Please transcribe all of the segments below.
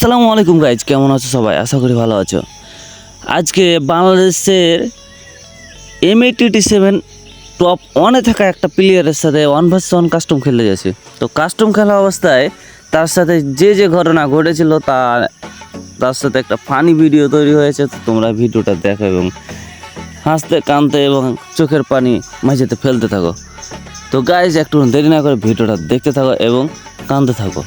আসসালামু আলাইকুম গাইজ কেমন আছো সবাই? আশা করি ভালো আছো। আজকে বাংলাদেশের এম এইটি সেভেন টপ ওয়ানে থাকা একটা প্লেয়ারের সাথে ওয়ান ভার্সেস ওয়ান কাস্টম খেলে যাচ্ছে। তো কাস্টম খেলা অবস্থায় তার সাথে যে যে ঘটনা ঘটেছিল তা, তার সাথে একটা ফানি ভিডিও তৈরি হয়েছে, তো তোমরা ভিডিওটা দেখো এবং হাসতে, কানতে এবং চোখের পানি মাঝেতে ফেলতে থাকো। তো গাইজ একটু দেরি না করে ভিডিওটা দেখতে থাকো এবং কানতে থাকো।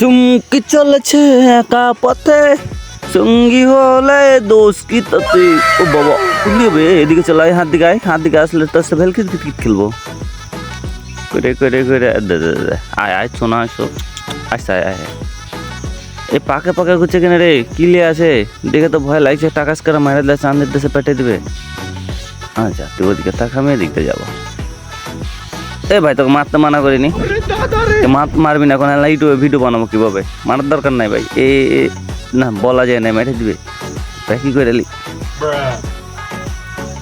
চুমকি চলেছে একা পথে। সঙ্গী হলে দোষ কি তাতে? ও বাবা কুলি হবে এদিকে চলে হাত দিকে আয় হাত দিকে আসলে তোর সাথে ভেলকি ক্রিকেট খেলব? করে করে করে, দে আয় আয়, শোনা আসো আচ্ছা আয় আয়। এই পাকে পাকে ঘুরছে কেন রে? কিলে আছে? দেখে তো ভয় লাগছে টাকাস করে মারা দিলে চাঁদের দেশে পেটে দিবে। আচ্ছা তুই ওদিকে থাক, আমি এদিকে যাব। এ ভাই, তোকে মারতে মানা করিনি। এ মারবি না কোনো ইউটিউবে ভিডিও বানাবো কীভাবে? মারার দরকার নাই ভাই। এ না বলা যায় না মেরে দিবে। তাই কি করে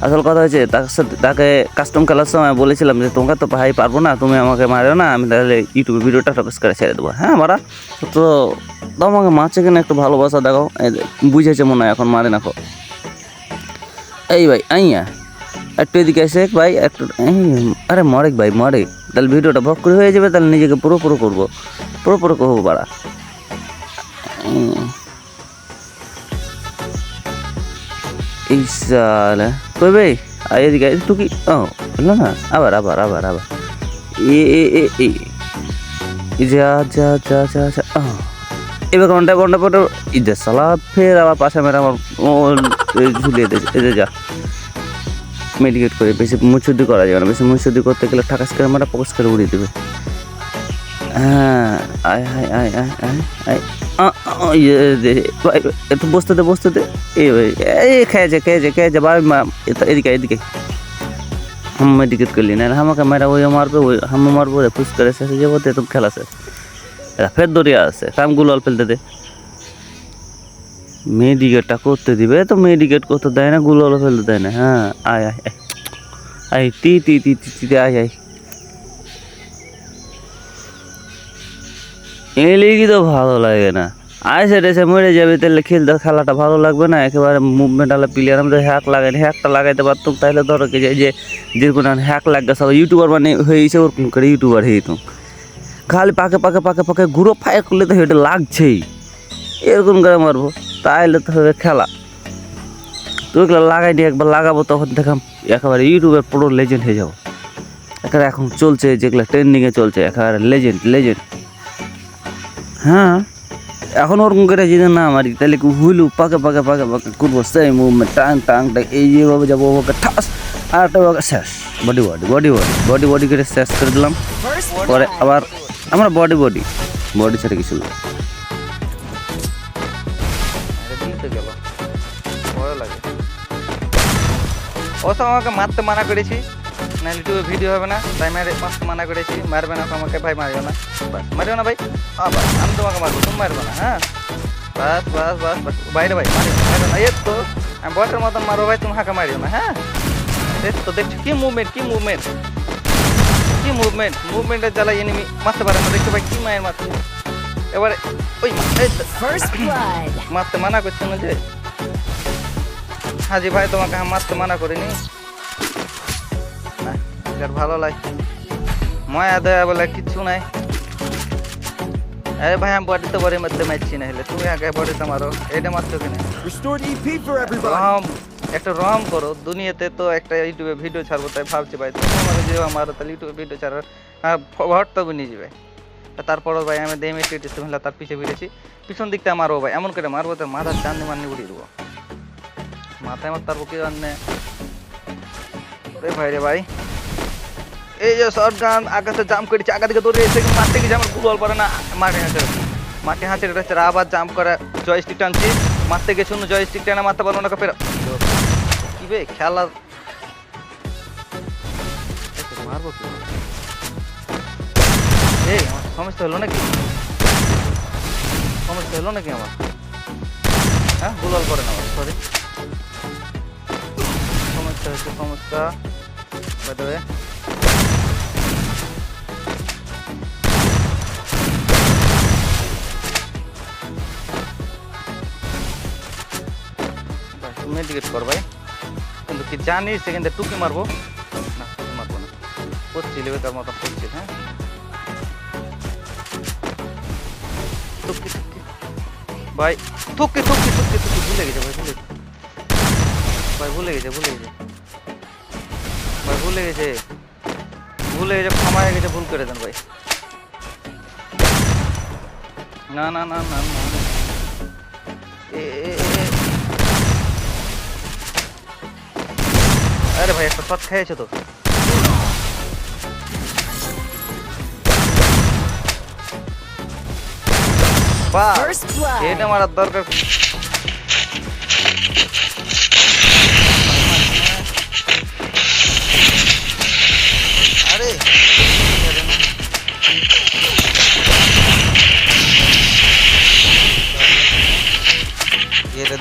আসল কথা হয়েছে তার সাথে তাকে কাস্টম খেলার সময় বলেছিলাম যে তোমাকে তো ভাই পারব না তুমি আমাকে মারো না আমি তাহলে ইউটিউবে ভিডিওটা টকস করে ছেড়ে দেবো। হ্যাঁ মারা। তো তোমাকে মারছে কিনা একটু ভালোবাসা দেখাও। বুঝেছে মনে হয় এখন মারে না খো। এই ভাই আইয়া। একটু এদিকে এসে ভাই, একটু আরে মরেক ভাই, মরেক। তাহলে ভিডিওটা ভক করে হয়ে যাবে, তাহলে নিজেকে পুরো পুরো করব। পুরো পুরো করব বাড়া। এই কই ভাই? আয় এদিকে একটু কি? ও হলো না? আবার আবার আবার আবার। এ এ এ এ। যা যা যা যা যা। এবার ঘণ্টা ঘণ্টা পর ইদে সালা ফের আবার পাশে মেরে আমার ঝুলিয়ে দিয়েছে। যা। মেডিকেট করে বেশি মুচুদি করা যাবে না বেশি মুচুদি করতে গেলে ঠাকাস করে মারা পকস করে উড়িয়ে দেবে হ্যাঁ আয় আয় আয় আয় আয় আয় আ, আ, ইয়ে দে, ভাই, একটু বসতে দে বসতে দে এই ভাই এই খেয়েছে খেয়েছে খেয়েছে ভাই মা এটা এদিকে এদিকে हम मेडिकेट कर लेना আমাকে মেরা ওই মারবে ওই হাম মারবো রে ফুস করে শেষ হয়ে যাবো তে তুমি খেলা শেষ এরা ফের দৌড়িয়ে আসছে কাম গুলাল ফেলতে দে মেডিকেটটা করতে দিবে তো মেডিকেট করতে দেয় না গুলাল ফেলতে দেয় না হ্যাঁ আয় আয় আয়। আয় টি টি টি টি টি আয় আয়। এলে কি তো ভালো লাগে না। আয়সে রেসে মরে যাবে, তাহলে খেলতে খেলাটা ভালো লাগবে না, একেবারে মুভমেন্ট আলা প্লেয়ার আমাদের হ্যাক লাগাই হ্যাকটা লাগাইতে পারতাম, তাহলে ধরো কি যে যে যে হ্যাক লাগবে সব ইউটিউবার মানে হয়েছে, ওরকম করে ইউটিউবার হয়ে খালি পাকে পাকে পাকে পাকে, ঘুরো, ফায়ার করলে তো হেঁটে লাগছেই। এরকম করে মারবো তাহলে তো হবে খেলা। তো ওইগুলো লাগাই দিয়ে একবার লাগাবো, তখন দেখাম একেবারে ইউটিউবের পুরো লেজেন্ড হয়ে যাব। একেবারে এখন চলছে, যেগুলো ট্রেন্ডিংয়ে চলছে, একেবারে লেজেন্ড লেজেন্ড হ্যাঁ এখন ওরকম করে যদি না মারি তাহলে কি হুইলু পাকে পাকে পাকে পাকে করব? সেই মুভমেন্ট টাং টাং টাং, এই যেভাবে যাব ওকে ঠাস, আর একটা শেষ। Body body body body body body করে শেষ করে দিলাম। পরে আবার আমরা বডি বডি বডি ছেড়ে কিছু ও সব আমাকে মারতে মানা করেছি। না ইউটিউবে ভিডিও হবে না তাই মারে মারতে মানা করেছি। মারবে না তো আমাকে ভাই মারিও না। বাস মারিও না ভাই? আবার আমি তোমাকে মারবো তুমি মারবো না হ্যাঁ? বাস বাস বাস বাস বাইরে ভাই মারিও না, এই তো। আমি বটের মতন মারবো ভাই তুমি হাঁকা মারিও না হ্যাঁ? এই তো দেখছ কি মুভমেন্ট কি মুভমেন্ট কি মুভমেন্ট মুভমেন্টের জ্বালা এনিমি মারতে পারে না দেখছ ভাই কি মায়ের মারছে। এবারে ওই তো. মারতে মানা করছে না যে। হাজি ভাই তোমাকে আমি মারতে মানা করিনি। এর ভালো লাগে। ময়া দয়া বলে কিচ্ছু নাই। এই ভাই আমি বডিতে বড়ি মধ্যে মারছি না হলে। তুমি আগে বডিতে মারো এটা মারছো কিনা everybody. রহম একটা রহম করো। দুনিয়াতে তো একটা ইউটিউবে ভিডিও ছাড়বো তাই ভাবছি ভাই তুমি যে মারো তাহলে ইউটিউবে ভিডিও ছাড়ার ভর তো নিয়ে যাবে তারপরও ভাই আমি দেমে টেটে মহিলা তার পিছিয়ে ফিরেছি। পিছন দিকটা মারবো ভাই এমন করে মারবো তো মাথার চান্দি মান্নি উড়িয়ে দেবো। মাথায় মার তার বুকে আনে রে ভাই রে ভাই। এই যে শর্ট গান আকাশে জাম্প করেছে আগা দিকে দৌড়ে এসে মারতে গিয়ে যেমন ফুটবল করে না। মাঠে হাঁচে মাঠে হাঁচে রেখেছে আবার জাম্প করে জয়স্টিক টানছি। মারতে গেছে অন্য জয়স্টিক টানা মারতে পারব না, ফের কি বে, খেলা মারবো কি? এই, আমার সমস্যা হলো নাকি? সমস্যা হলো নাকি আমার? হ্যাঁ গুলাল করে না সরি देता हूँ उसका बदवे মেডিকেট কর ভাই কিন্তু কি জানিস সেখানে টুকি মারবো না টুকি মারবো না করছি লেবে তার মতো করছি হ্যাঁ টুকি টুকি ভাই টুকি টুকি টুকি টুকি ভুলে গেছে ভাই ভুলে ভাই ভুলে গেছে ভুলে গেছে ভাই ভুলে গেছে। ভুলে গেছে ক্ষমা হয়ে গেছে ভুল করে দেন ভাই। না না না না না। আরে ভাই একটা শট খেয়েছে তো। বাহ এটা মারার দরকার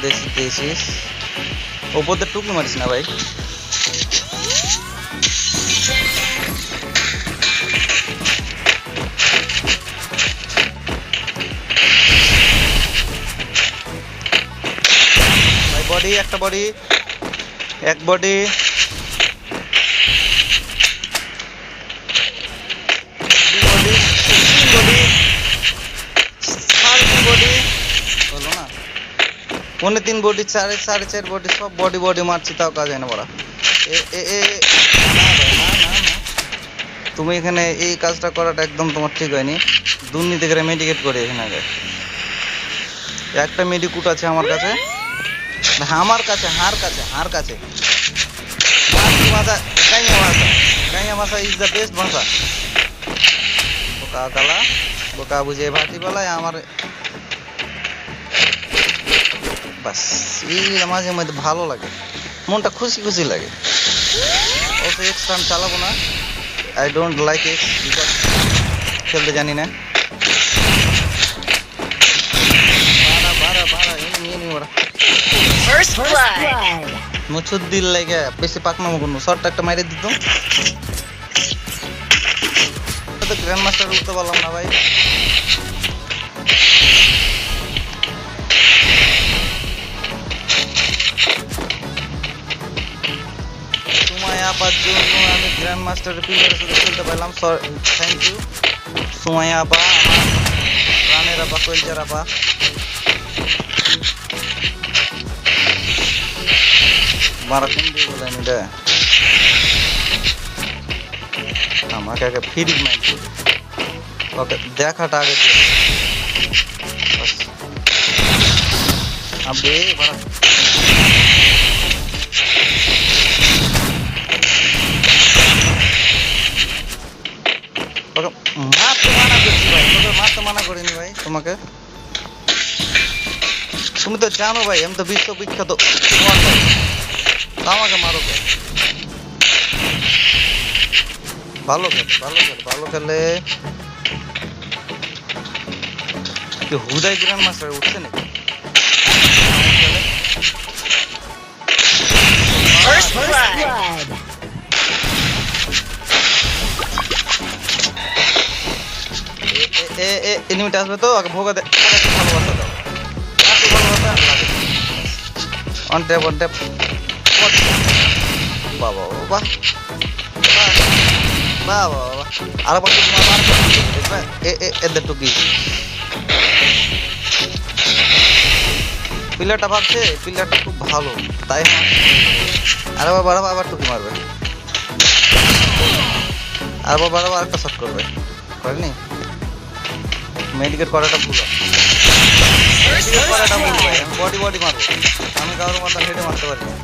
দেশিস ওপর দিয়ে টুকু মারিস না ভাই। বডি একটা বডি এক বডি পৌনে তিন বডি চারে সাড়ে চার বডি সব বডি বডি মারছি, তাও কাজ হয় না বড়া। তুমি এখানে এই কাজটা করাটা একদম তোমার ঠিক হয়নি। দুর্নীতি করে মেডিকেট করে এখানে আগে। একটা মেডিকুট আছে আমার কাছে। আমার কাছে, হার কাছে হার কাছে। ভাষা ইজ দ্য বেস্ট ভাষা বোকা কালা বোকা বুঝে ভাটি বলায় আমার বাস এই মাঝে মধ্যে ভালো লাগে। মনটা খুশি খুশি লাগে। অত এক্সট্রা আমি চালাবো না। I don't like it because খেলতে জানি না। বাড়া বাড়া বাড়া এমনি এমনি ওরা। First blood. মুছুর দিল লাগে বেশি পাকনামো কোনো শর্টটা একটা মাইরে দিত। তো গ্র্যান্ড মাস্টার উঠতে পারলাম না ভাই। আপার জন্য আমি গ্র্যান্ড মাস্টারের প্লেয়ারের সাথে খেলতে পারলাম থ্যাংক ইউ সময় আপা প্রাণের আপা কলচার আপা মারা কোন দিয়ে বলেন এটা আমাকে আগে ওকে, দেখাটা আগে বাস। করিনি ভাই, তোমাকে তুমি তো জানো ভাই, আমি তো বিশ্ব বিখ্যাত ভাই আমাকে মারো কে ভালো খেলে ভালো খেলে ভালো খেলে হুদাই গ্রান্ড মাস্টার উঠছে নাকি। First blood. এ এ আসবে তো, আগে ভোগা দে বাবা এ এ এদের টুকি। প্লেয়ারটা ভাবছে পিলারটা খুব ভালো। তাই আরে বাবা, আরে আবার টুকি মারবে। আর বাবা আবার একটা শট করবে। করেনি? মেডিকেট করাটা ভুল মেডিকেট করাটা ভুল ভাই আমি বডি বডি মারবো। আমি কারোর মাথা হেডে মারতে পারি না।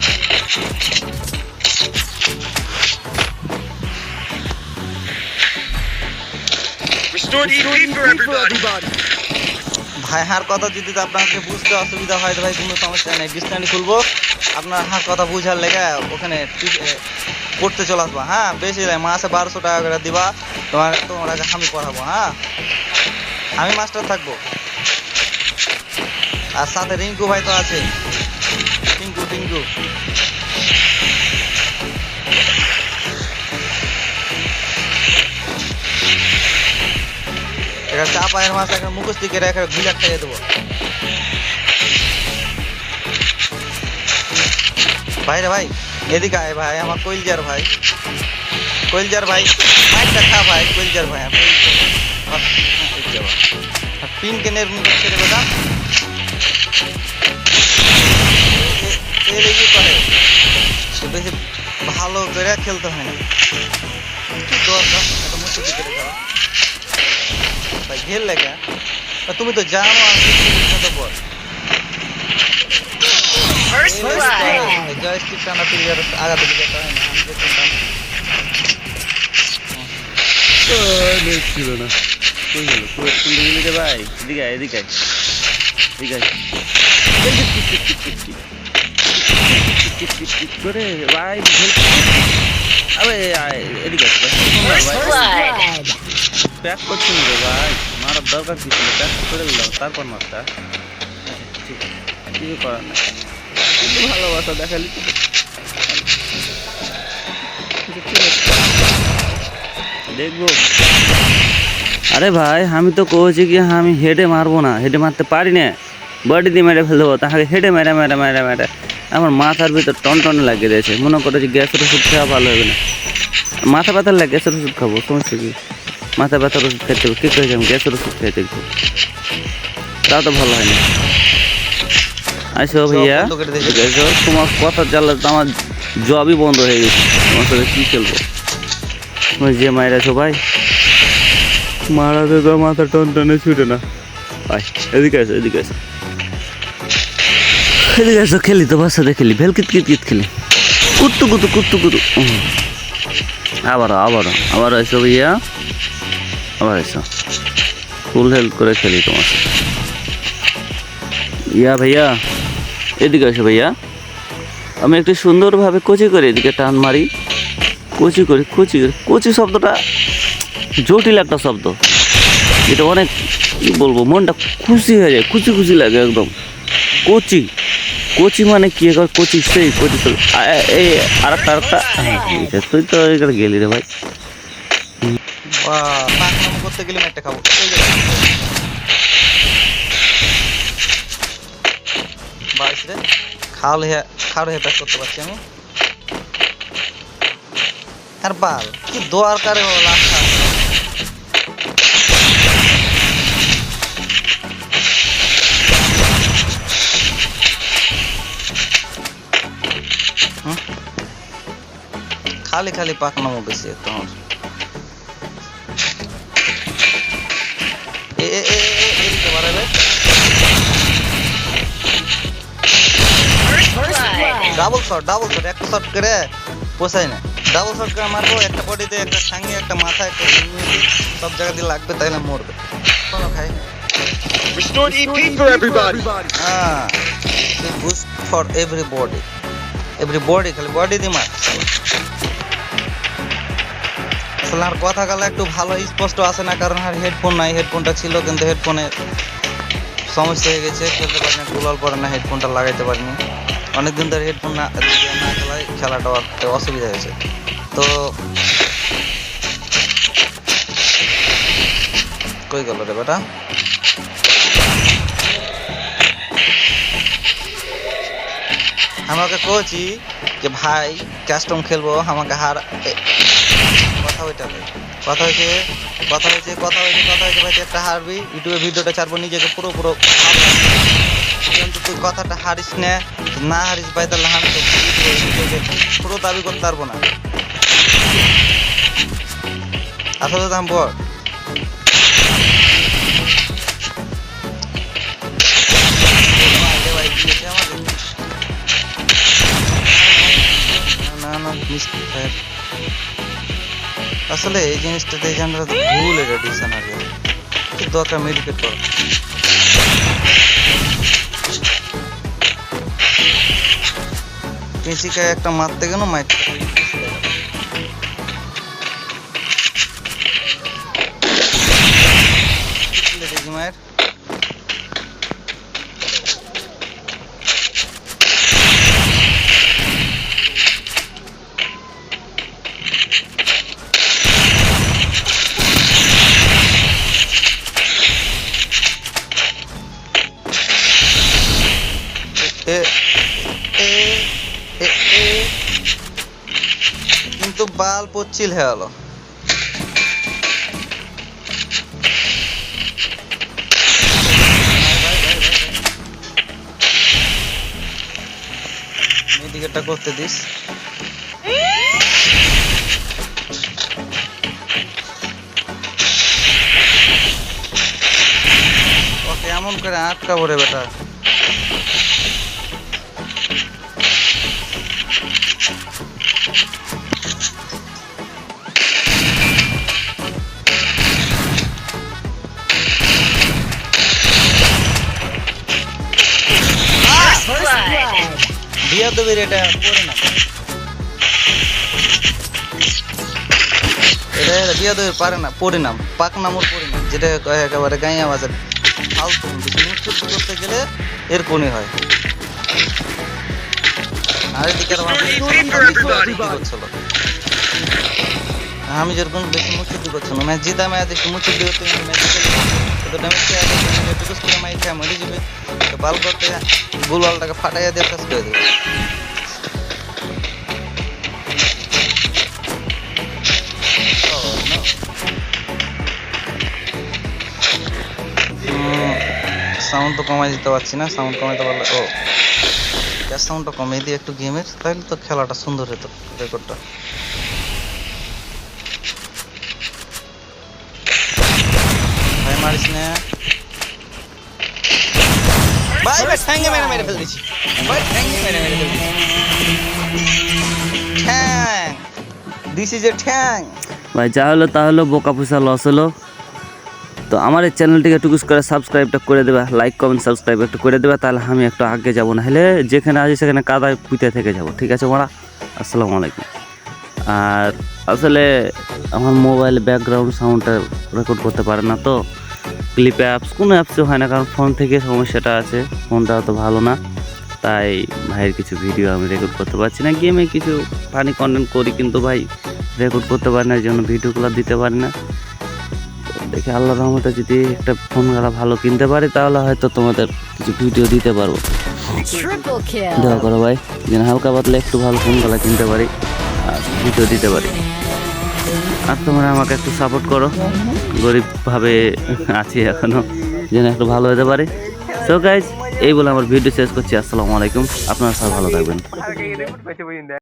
For everybody. ভাই হার কথা যদি তো আপনাকে বুঝতে অসুবিধা হয় তো ভাই কোনো সমস্যা নেই ডিসকাউন্ট খুলবো। আপনার হার কথা বুঝার লেগে ওখানে পড়তে চলে আসব। হ্যাঁ বেশি মাসে বারোশো টাকা করে দিবা। তোমার তোমার আগে আমি পড়াবো হ্যাঁ? আমি মাস্টার থাকব। আর সাথে রিঙ্কু ভাই তো আছে। টিঙ্কু টিঙ্কু এটা চা পায়ের মাছ একটা মুখস্থি করে একটা গিলার খাইয়ে দেবো। ভাই রে ভাই, এদিকে আয় ভাই, আমার কইলজার ভাই। কইলজার ভাই, মাইকটা খা ভাই কইলজার ভাই পিন কেনের ছেড়ে বেটা এর কি করে সে বেশি ভালো করে খেলতে হয় না। কি দরকার একটা মুখে দিকে যাওয়া ভাই ঘের লেগে। তুমি তো জানো আমি তো বল. জয়স্টিক টানা প্লেয়ার আগাতে যেতে হয় না আমি যে ছিল না। ভাই এদিকে এদিকে। করে ভাই আয়, এদিকে. প্যাক করছি না রে ভাই। মারার দরকার কি ছিল প্যাক করে দিলাম তারপর মারটা ঠিক কিছু করার নাই। ভালোবাসা দেখালি আছে। দেখব। আরে ভাই আমি তো কইছি কি আমি হেডে মারবো না। হেডে মারতে পারি না। বডি দিয়ে মেরে ফেলে দেবো তাহলে হেডে মেরে মেরে মেরে মেরে। আমার মাথার ভিতর টন টন লাগিয়ে দিয়েছে মনে করে যে গ্যাসের ওষুধ খাওয়া ভালো হবে না। মাথা ব্যথার লাগে গ্যাসের ওষুধ খাব সমস্যা কি? মাথা ব্যথার ওষুধ খেতে হবে। কী করেছি আমি? গ্যাসের ওষুধ খেয়ে দেখব তা তো ভালো হয়নি আসো ভাইয়া। তোমার কথা জ্বালা তো আমার জবই বন্ধ হয়ে গেছে। তোমার সাথে কী খেলব? যে মায়েরা সবাই। মারাতে তো মাথা টন টনে ছুটে না। এদিকে আসো এদিকে আসো এদিকে আসো খেলি তো বাচ্চাতে খেলি, ভেল কিত কিত খেলি। কুত্তু কুতু কুত্তু কুতু। আবারও আবারও আবারও এসো ভাইয়া। আবার এসো ফুল হেল্প করে খেলি তোমার ইয়া ভাইয়া, এদিকে আসো ভাইয়া। আমি একটু সুন্দরভাবে কচি করে এদিকে টান মারি। কচি করে কচি করে, কচি শব্দটা জটিল একটা শব্দ। এটা অনেক কি বলব মনটা খুশি হয়ে যায় খুশি খুশি লাগে একদম। কচি কচি মানে কি? একবার কচি সেই কচি এ- এই আর একটা আর একটা হ্যাঁ, তুই তো এখানে গেলি রে ভাই। করতে গেলে একটা খাব। এই যে। বাইশ রে। খাওয়ালে হে খাওয়ালে হে প্যাক করতে পারছি আমি। আর বাল কি দরকারে ও লাখা হুম? খালি খালি পাক নামো বেশি তোমার এ এ এ এ এদিকে বাড়াবে First blood. Double shot double shot একটা শট করে পোষায় না ডাবল শট করে মারবো একটা বডিতে একটা সাঙ্গে একটা মাথা একটা সিঙ্গি, সব জায়গা দিয়ে লাগবে তাইলে মরবে কোনো খাই Restored EP for everybody. হ্যাঁ boost for every everybody, খালি বডি দিয়ে মার। আর কথা গেলে একটু ভালো, স্পষ্ট আসে না? কারণ আর হেডফোন নাই হেডফোনটা ছিল, কিন্তু হেডফোনে সমস্যা হয়ে গেছে, খেলতে পারি না গুলাল পরে না হেডফোনটা লাগাইতে পারিনি। অনেকদিন ধরে হেডফোন না না খেলায় খেলাটা অসুবিধা হয়েছে। তো কই গেল রে বেটা? আমাকে কইছি যে, ভাই কাস্টম খেলব, আমাকে হার কথা ওইটা নেই। কথা হয়েছে কথা হয়েছে কথা হয়েছে কথা হয়েছে ভাই একটা হারবি, ইউটিউবে ভিডিওটা ছাড়বো, নিজেকে পুরো পুরো কিন্তু তুই কথাটা হারিস না না হারিস ভাই, তাহলে আমি পুরো দাবি করতে পারব না। আসলে দাম বল। না মিস্টেক আসলে এই জিনিসটাতে এই আমরা ভুল এটা। কি দরকার মেডিকেট করো পেঁচিকায় একটা মারতে গেল, মারতে বাল পচ্ছিল হয়ে গেল। মেডিকেটটা করতে দিস। ওকে এমন করে আটকা পড়ে বেটা। দিয়া দেবে এটা করে না। এটা পারে না পরিণাম পাক নামর পরিণাম যেটা একেবারে ফালতু করতে গেলে এরকমই হয়? আর এদিকে আমার। আমি যেরকম বেশি শুদ্ধ করছিল ম্যাচ জিতা একটু মুখ শুদ্ধ করতে তো খেয়ে মরে যাবে। তো বাল করতে ফাটাইয়া দিয়ে করে সাউন্ড তো কমাই দিতে পারছি না সাউন্ড কমাইতে পারলে ও। গ্যাস সাউন্ডটা কমিয়ে দিই একটু গেমের তাহলে তো খেলাটা সুন্দর হতো রেকর্ডটা ভাই ভাই মেরে মেরে ফেল ভাই মেরে মেরে ফেল ঠ্যাং। ঠ্যাং। ভাই, যা হলো তা হলো, বোকা পয়সা লস হলো। তো আমার এই চ্যানেলটিকে টুকুস করে সাবস্ক্রাইবটা করে দেবে লাইক কমেন্ট সাবস্ক্রাইব একটু করে দেবে, তাহলে আমি একটু আগে যাব। না হলে যেখানে আছি সেখানে কাদায় পুঁতে থেকে যাব, ঠিক আছে মারা আসসালামু আলাইকুম। আর আসলে আমার মোবাইল ব্যাকগ্রাউন্ড সাউন্ডটা রেকর্ড করতে পারে না তো। ক্লিপ অ্যাপস কোনো অ্যাপসে হয় না কারণ ফোন থেকে সমস্যাটা আছে ফোনটা অত ভালো না। তাই ভাইয়ের কিছু ভিডিও আমি রেকর্ড করতে পারছি না গেমে কিছু ফানি কন্টেন্ট করি কিন্তু ভাই রেকর্ড করতে পারি না জন্য ভিডিওগুলো দিতে পারি না। দেখে আল্লাহ রহমতে যদি একটা ফোন গালা ভালো কিনতে পারি তাহলে হয়তো তোমাদের কিছু ভিডিও দিতে পারব। দোয়া করো ভাই যেন হালকা পাতলা একটু ভালো ফোন গালা কিনতে পারি আর ভিডিও দিতে পারি। আর তোমরা আমাকে একটু সাপোর্ট করো। গরিবভাবে আছি এখনও যেন একটু ভালো হতে পারে। সো গাইজ এই বলে আমার ভিডিও শেষ করছি। আসসালামু আলাইকুম। আপনারা সব ভালো থাকবেন।